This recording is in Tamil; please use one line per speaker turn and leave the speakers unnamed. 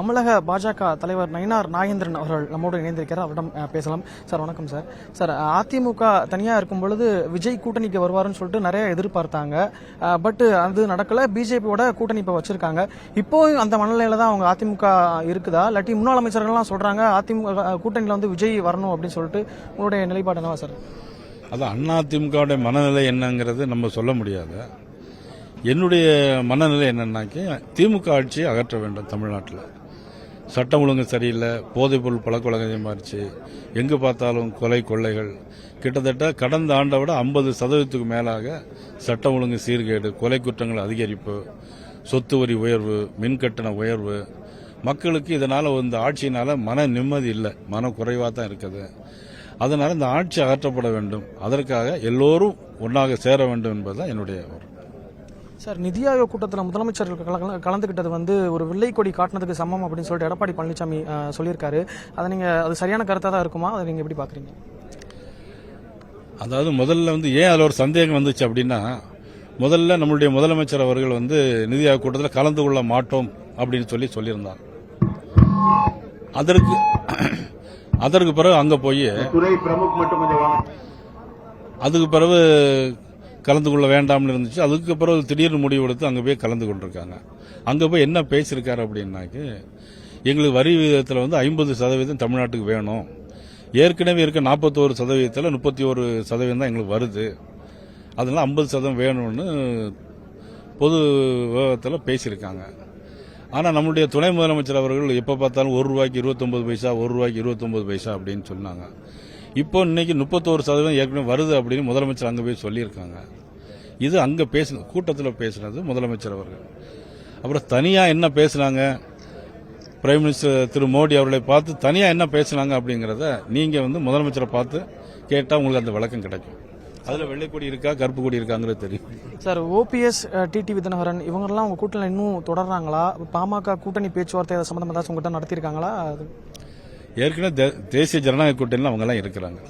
தமிழக பாஜக தலைவர் நயினார் நாகேந்திரன் அவர்கள் நம்மோடு இணைந்திருக்கிறார். அவரிடம் பேசலாம். சார் வணக்கம் சார். சார் அதிமுக தனியாக இருக்கும் பொழுது விஜய் கூட்டணிக்கு வருவாருன்னு சொல்லிட்டு நிறைய எதிர்பார்த்தாங்க. பட் அது நடக்கல. பிஜேபியோட கூட்டணி இப்போ வச்சிருக்காங்க. இப்போ அந்த மனநிலையில தான் அவங்க அதிமுக இருக்குதா? இல்லாட்டி முன்னாள் அமைச்சர்கள்லாம் சொல்றாங்க அதிமுக கூட்டணியில் வந்து விஜய் வரணும் அப்படின்னு சொல்லிட்டு. உங்களுடைய நிலைப்பாடு என்னவா சார்?
அது அதிமுகவுடைய மனநிலை என்னங்கிறது நம்ம சொல்ல முடியாது. என்னுடைய மனநிலை என்னன்னாக்கி திமுக ஆட்சியை அகற்ற வேண்டும் தமிழ்நாட்டில். சட்டம் ஒழுங்கு சரியில்லை போதைப்பொருள் பழக்க அதிகமாகிடுச்சு எங்கு பார்த்தாலும் கொலை கொள்ளைகள். கிட்டத்தட்ட கடந்த ஆண்டை விட ஐம்பது சதவீதத்துக்கு மேலாக சட்டம் ஒழுங்கு சீர்கேடு கொலை குற்றங்கள் அதிகரிப்பு சொத்து வரி உயர்வு மின் கட்டண உயர்வு. மக்களுக்கு இதனால் இந்த ஆட்சியினால மன நிம்மதி இல்லை மன குறைவாக தான் இருக்குது. அதனால் இந்த ஆட்சி அகற்றப்பட வேண்டும். அதற்காக எல்லோரும் ஒன்றாக சேர வேண்டும் என்பதுதான் என்னுடைய
சார் நிதி ஆயோக் கூட்டத்தில் முதலமைச்சர்கள் கல- கலந்துக்கிட்டது வந்து ஒரு வெள்ளை கொடி காட்டினதுக்கு சமம் அப்படின்னு சொல்லிட்டு எடப்பாடி பழனிசாமி சொல்லியிருக்காரு. அதை நீங்க அது சரியான கருத்தாக தான் இருக்குமா? அதை நீங்க எப்படி பாக்குறீங்க?
அதாவது முதல்ல வந்து ஏன் அதில் ஒரு சந்தேகம் வந்துச்சு அப்படின்னா முதல்ல நம்மளுடைய முதலமைச்சர் அவர்கள் வந்து நிதி ஆயோக் கூட்டத்தில் கலந்து கொள்ள மாட்டோம் அப்படின்னு சொல்லி சொல்லியிருந்தார். அதற்கு அதற்கு பிறகு அங்கே போய் அதுக்கு பிறகு கலந்து கொள்ள வேண்டாம்னு இருந்துச்சு. அதுக்கு பிறகு திடீர்னு முடிவு எடுத்து அங்கே போய் கலந்து கொண்டிருக்காங்க. அங்கே போய் என்ன பேசியிருக்காரு அப்படின்னாக்கு எங்களுக்கு வரி விகிதத்தில் வந்து ஐம்பது சதவீதம் தமிழ்நாட்டுக்கு வேணும். ஏற்கனவே இருக்க நாற்பத்தோரு சதவீதத்தில் முப்பத்தி ஒரு சதவீதம் தான் எங்களுக்கு வருது. அதெல்லாம் ஐம்பது சதவீதம் வேணும்னு பொது விவகாரத்தில் பேசியிருக்காங்க. ஆனால் நம்முடைய துணை முதலமைச்சர் அவர்கள் எப்போ பார்த்தாலும் ஒரு ரூபாய்க்கு இருபத்தொம்பது பைசா ஒரு ரூபாய்க்கு இருபத்தொம்பது பைசா அப்படின்னு சொன்னாங்க. இப்போ இன்னைக்கு முப்பத்தோரு சதவீதம் ஏற்கனவே வருது அப்படின்னு முதலமைச்சர் அங்கே போய் சொல்லியிருக்காங்க. இது அங்கே பேசின கூட்டத்தில் பேசினது முதலமைச்சர் அவர்கள். அப்புறம் தனியாக என்ன பேசுனாங்க? பிரைம் மினிஸ்டர் திரு மோடி அவர்களை பார்த்து தனியாக என்ன பேசுனாங்க அப்படிங்கிறத நீங்கள் வந்து முதலமைச்சரை பார்த்து கேட்டால் உங்களுக்கு அந்த விளக்கம் கிடைக்கும். அதில் வெள்ளைக்கொடி இருக்கா கருப்பு கொடி இருக்காங்கிறது தெரியும்.
சார் ஓபிஎஸ் டிடி விதினகரன் இவங்கெல்லாம் உங்க கூட்டணியில் இன்னும் தொடர்றாங்களா? பாமக கூட்டணி பேச்சுவார்த்தை அது சம்பந்தமா ஏதாச்சும் உங்கள்கிட்ட நடத்தியிருக்காங்களா? அது
ஏற்கனவே தேசிய ஜனநாயக கூட்டணியில் அவங்கெல்லாம் இருக்கிறாங்க.